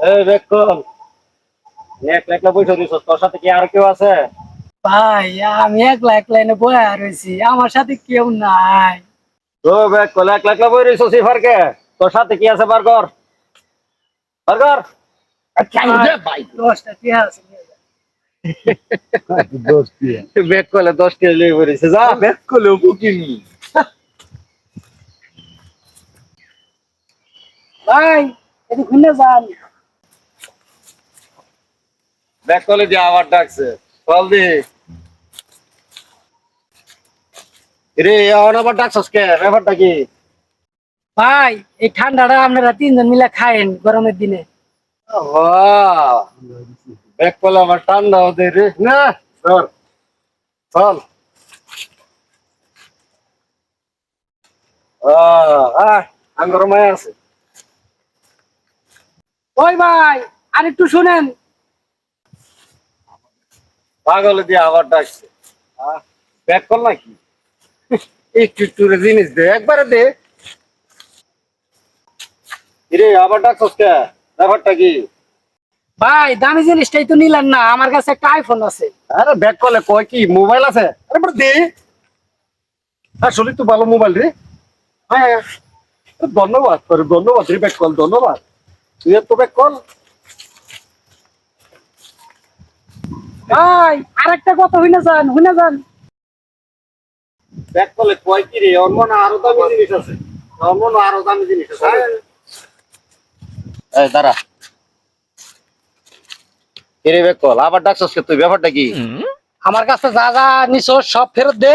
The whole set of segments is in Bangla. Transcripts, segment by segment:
এই বেকল নেক লেখলা বইছো দিছস তোর সাথে কি আর কেউ আছে? ভাই আমি একলা একলা এনে বয়া রয়েছি আমার সাথে কেউ নাই। তো বেকল এক লেখলা বই তোর সাথে কি আছে বার কর। বার যা। বেকলে দশ কেজি লিয়ে বইছে যা। বেকলে বুকিনি। ভাই একটু ঘুরে যান। বেকলে দিয়ে আবার ডাকছে। চল দি রে এখন আবার ডাকছস কে? ব্যাপারটা কি? ভাই এই ঠান্ডাটা আপনারা তিনজন মিলে খায়েন গরমের দিনে। ব্যাক করলে আমার ঠান্ডা হতে রে। না চল। চল। আঙ্গর মায় আছে। ওই ভাই আর একটু শুনেন। পাগলে দিয়ে আবার ডাকছে। ব্যাক কর নাকি? একটু জিনিস দে একবারে দে। রে আবার ডাকছস কে? ব্যাপারটা কি? ভাই দামি জিনিসটাই তো নিলেন না আমার কাছে একটা আইফোন আছে। আরে ব্যাক করলে কয় কি মোবাইল আছে? আরে বড় দে। আসলে তো ভালো মোবাইল রে। হ্যাঁ। হ্যাঁ। ধন্যবাদ ধন্যবাদ রে ব্যাক কল ধন্যবাদ। তুই তো ব্যাক কল ভাই আর একটা কথা হইনা যান হইনা যান। ব্যাক করলে কয় কি রে? মনে আরও দামি জিনিস আছে। আরও দামি জিনিস আছে। এই দাঁড়া। কিরে ব্যাক কল আবার ডাকছস কে তুই? ব্যাপারটা কি? আমার কাছে যা যা নিছো সব ফেরত দে।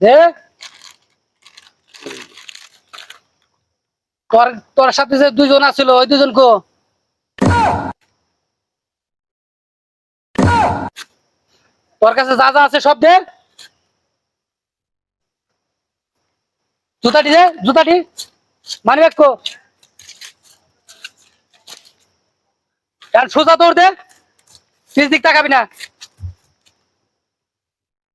দে। তোর তোর সাথে যে দুজন আছিল, ওই দুজন কো? তোর কাছে যা যা আছে সব দে। জুতাটি দে, জুতাটি। মানি ব্যাগ কো। সোজা তোর দে। পিছ দিক তাকাবি না।